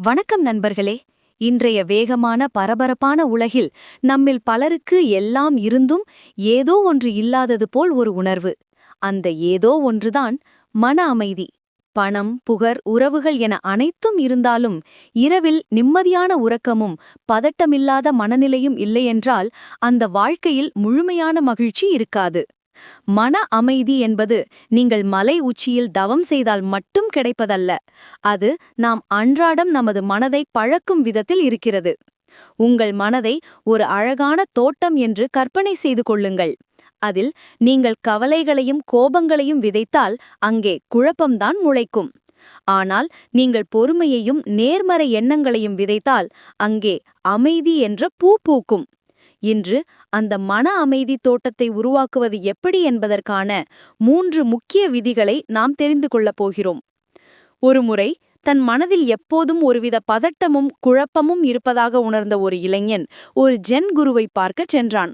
வணக்கம் நண்பர்களே. இன்றைய வேகமான பரபரப்பான உலகில் நம்மில் பலருக்கு எல்லாம் இருந்தும் ஏதோ ஒன்று இல்லாதது போல் ஒரு உணர்வு. அந்த ஏதோ ஒன்றுதான் மன அமைதி. பணம் புகர் உறவுகள் என அனைத்தும் இருந்தாலும் இரவில் நிம்மதியான உறக்கமும் பதட்டமில்லாத மனநிலையும் இல்லையென்றால் அந்த வாழ்க்கையில் முழுமையான மகிழ்ச்சி இருக்காது. மன அமைதி என்பது நீங்கள் மலை உச்சியில் தவம் செய்தால் மட்டும் கிடைப்பதல்ல. அது நாம் அன்றாடம் நமது மனதை பழக்கும் விதத்தில் இருக்கிறது. உங்கள் மனதை ஒரு அழகான தோட்டம் என்று கற்பனை செய்து கொள்ளுங்கள். அதில் நீங்கள் கவலைகளையும் கோபங்களையும் விதைத்தால் அங்கே குழப்பம்தான் முளைக்கும். ஆனால் நீங்கள் பொறுமையையும் நேர்மறை எண்ணங்களையும் விதைத்தால் அங்கே அமைதி என்ற பூ பூக்கும். இன்று அந்த மன அமைதி தோட்டத்தை உருவாக்குவது எப்படி என்பதற்கான மூன்று முக்கிய விதிகளை நாம் தெரிந்து கொள்ளப் போகிறோம். ஒருமுறை தன் மனதில் எப்போதும் ஒருவித பதட்டமும் குழப்பமும் இருப்பதாக உணர்ந்த ஒரு இளைஞன் ஒரு ஜென் குருவை பார்க்கச் சென்றான்.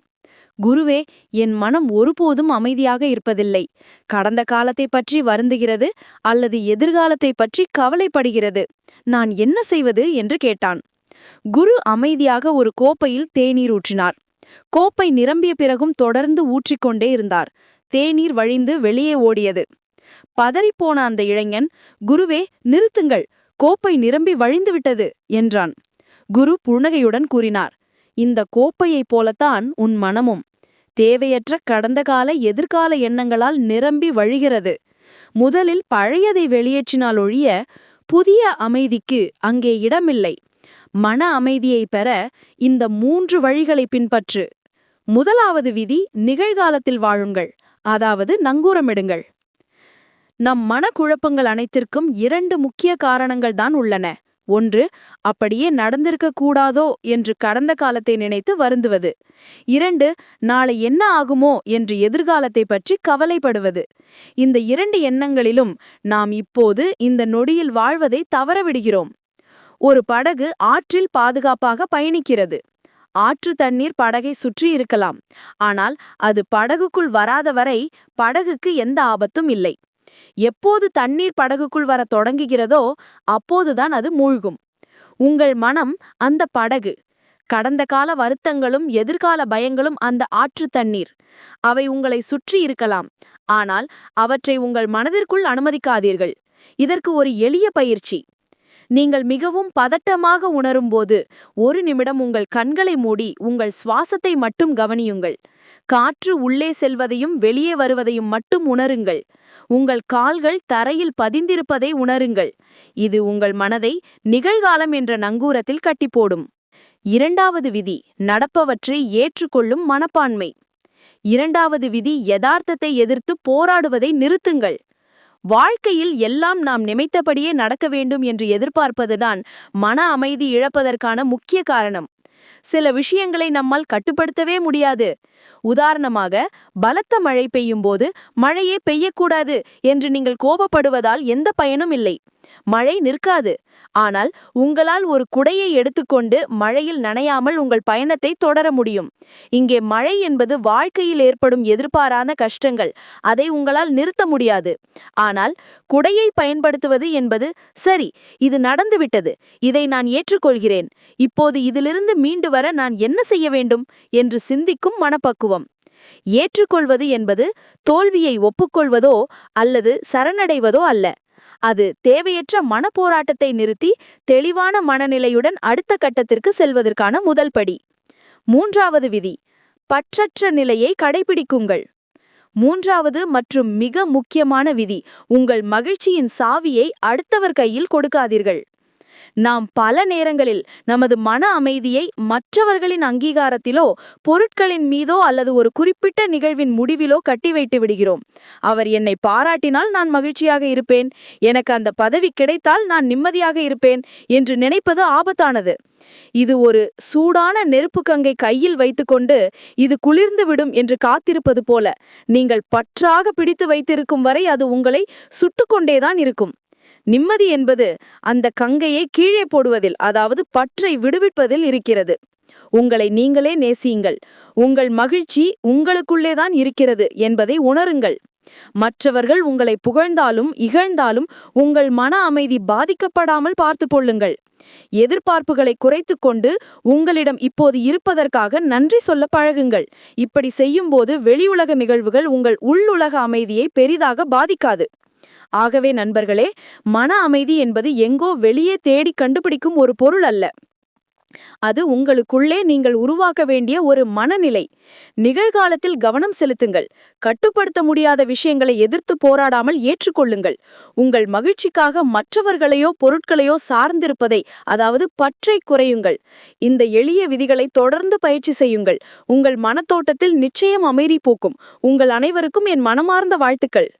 குருவே என் மனம் ஒருபோதும் அமைதியாக இருப்பதில்லை. கடந்த காலத்தை பற்றி வருந்துகிறது அல்லது எதிர்காலத்தை பற்றி கவலைப்படுகிறது. நான் என்ன செய்வது? என்று கேட்டான். குரு அமைதியாக ஒரு கோப்பையில் தேநீர் ஊற்றினார். கோப்பை நிரம்பிய பிறகும் தொடர்ந்து ஊற்றிக்கொண்டே இருந்தார். தேநீர் வழிந்து வெளியே ஓடியது. பதறிப்போன அந்த இளைஞன் குருவே நிறுத்துங்கள். கோப்பை நிரம்பி வழிந்துவிட்டது என்றான். குரு புன்னகையுடன் கூறினார் இந்த கோப்பையைப் போலத்தான் உன் மனமும். தேவையற்ற கடந்த கால எதிர்கால எண்ணங்களால் நிரம்பி வழிகிறது. முதலில் பழையதை வெளியேற்றினால் ஒழிய புதிய அமைதிக்கு அங்கே இடமில்லை. மன அமைதியை பெற இந்த மூன்று வழிகளை பின்பற்று. முதலாவது விதி நிகழ்காலத்தில் வாழுங்கள். அதாவது நங்கூரமிடுங்கள். நம் மனக்குழப்பங்கள் அனைத்திற்கும் இரண்டு முக்கிய காரணங்கள் தான் உள்ளன. ஒன்று அப்படியே நடந்திருக்க கூடாதோ என்று கடந்த காலத்தை நினைத்து வருந்துவது. இரண்டு நாளை என்ன ஆகுமோ என்று எதிர்காலத்தை பற்றி கவலைப்படுவது. இந்த இரண்டு எண்ணங்களிலும் நாம் இப்போது இந்த நொடியில் வாழ்வதை தவறவிடுகிறோம். ஒரு படகு ஆற்றில் பாதுகாப்பாக பயணிக்கிறது. ஆற்று தண்ணீர் படகை சுற்றி இருக்கலாம். ஆனால் அது படகுக்குள் வராத வரை படகுக்கு எந்த ஆபத்தும் இல்லை. எப்போது தண்ணீர் படகுக்குள் வர தொடங்குகிறதோ அப்போதுதான் அது மூழ்கும். உங்கள் மனம் அந்த படகு. கடந்த கால வருத்தங்களும் எதிர்கால பயங்களும் அந்த ஆற்று தண்ணீர். அவை உங்களை சுற்றி இருக்கலாம். ஆனால் அவற்றை உங்கள் மனதிற்குள் அனுமதிக்காதீர்கள். இதற்கு ஒரு எளிய பயிற்சி. நீங்கள் மிகவும் பதட்டமாக உணரும்போது ஒரு நிமிடம் உங்கள் கண்களை மூடி உங்கள் சுவாசத்தை மட்டும் கவனியுங்கள். காற்று உள்ளே செல்வதையும் வெளியே வருவதையும் மட்டும் உணருங்கள். உங்கள் கால்கள் தரையில் பதிந்திருப்பதை உணருங்கள். இது உங்கள் மனதை நிகழ்காலம் என்ற நங்கூரத்தில் கட்டிப்போடும். இரண்டாவது விதி நடப்பவற்றை ஏற்றுக்கொள்ளும் மனப்பான்மை. இரண்டாவது விதி யதார்த்தத்தை எதிர்த்து போராடுவதை நிறுத்துங்கள். வாழ்க்கையில் எல்லாம் நாம் நினைத்தபடியே நடக்க வேண்டும் என்று எதிர்பார்ப்பதுதான் மன அமைதி இழப்பதற்கான முக்கிய காரணம். சில விஷயங்களை நம்மால் கட்டுப்படுத்தவே முடியாது. உதாரணமாக பலத்த மழை பெய்யும் போது மழையே பெய்யக்கூடாது என்று நீங்கள் கோபப்படுவதால் எந்த பயனும் இல்லை. மழை நிற்காது. ஆனால் உங்களால் ஒரு குடையை எடுத்துக்கொண்டு மழையில் நனையாமல் உங்கள் பயணத்தை தொடர முடியும். இங்கே மழை என்பது வாழ்க்கையில் ஏற்படும் எதிர்பாராத கஷ்டங்கள். அதை உங்களால் நிறுத்த முடியாது. ஆனால் குடையை பயன்படுத்துவது என்பது சரி இது நடந்துவிட்டது. இதை நான் ஏற்றுக்கொள்கிறேன். இப்போது இதிலிருந்து மீண்டு வர நான் என்ன செய்ய வேண்டும்? என்று சிந்திக்கும் மனப்பக்குவம். ஏற்றுக்கொள்வது என்பது தோல்வியை ஒப்புக்கொள்வதோ அல்லது சரணடைவதோ அல்ல. அது தேவையற்ற மனப்போராட்டத்தை நிறுத்தி தெளிவான மனநிலையுடன் அடுத்த கட்டத்திற்கு செல்வதற்கான முதல் படி. மூன்றாவது விதி பற்றற்ற நிலையை கடைபிடிக்குங்கள். மூன்றாவது மற்றும் மிக முக்கியமான விதி உங்கள் மகிழ்ச்சியின் சாவியை அடுத்தவர் கையில் கொடுக்காதீர்கள். நாம் பல நேரங்களில் நமது மன அமைதியை மற்றவர்களின் அங்கீகாரத்திலோ பொருட்களின் மீதோ அல்லது ஒரு குறிப்பிட்ட நிகழ்வின் முடிவிலோ கட்டி வைத்து விடுகிறோம். அவர் என்னை பாராட்டினால் நான் மகிழ்ச்சியாக இருப்பேன். எனக்கு அந்த பதவி கிடைத்தால் நான் நிம்மதியாக இருப்பேன் என்று நினைப்பது ஆபத்தானது. இது ஒரு சூடான நெருப்பு கங்கை கையில் வைத்துக்கொண்டு இது குளிர்ந்து விடும் என்று காத்திருப்பது போல. நீங்கள் பற்றாக பிடித்து வைத்திருக்கும் வரை அது உங்களை சுட்டுக்கொண்டேதான் இருக்கும். நிம்மதி என்பது அந்த கங்கையை கீழே போடுவதில் அதாவது பற்றை விடுவிப்பதில் இருக்கிறது. உங்களை நீங்களே நேசியுங்கள். உங்கள் மகிழ்ச்சி உங்களுக்குள்ளே தான் இருக்கிறது என்பதை உணருங்கள். மற்றவர்கள் உங்களை புகழ்ந்தாலும் இகழ்ந்தாலும் உங்கள் மன அமைதி பாதிக்கப்படாமல் பார்த்து கொள்ளுங்கள். எதிர்பார்ப்புகளை குறைத்து கொண்டு உங்களிடம் இப்போது இருப்பதற்காக நன்றி சொல்ல பழகுங்கள். இப்படி செய்யும்போது வெளியுலக நிகழ்வுகள் உங்கள் உள்ளுலக அமைதியை பெரிதாக பாதிக்காது. ஆகவே நண்பர்களே மன அமைதி என்பது எங்கோ வெளியே தேடி கண்டுபிடிக்கும் ஒரு பொருள் அல்ல. அது உங்களுக்குள்ளே நீங்கள் உருவாக்க வேண்டிய ஒரு மனநிலை. நிகழ்காலத்தில் கவனம் செலுத்துங்கள். கட்டுப்படுத்த முடியாத விஷயங்களை எதிர்த்து போராடாமல் ஏற்றுக்கொள்ளுங்கள். உங்கள் மகிழ்ச்சிக்காக மற்றவர்களையோ பொருட்களையோ சார்ந்திருப்பதை அதாவது பற்றை குறையுங்கள். இந்த எளிய விதிகளை தொடர்ந்து பயிற்சி செய்யுங்கள். உங்கள் மனத்தோட்டத்தில் நிச்சயம் அமைதி போக்கும். உங்கள் அனைவருக்கும் என் மனமார்ந்த வாழ்த்துக்கள்.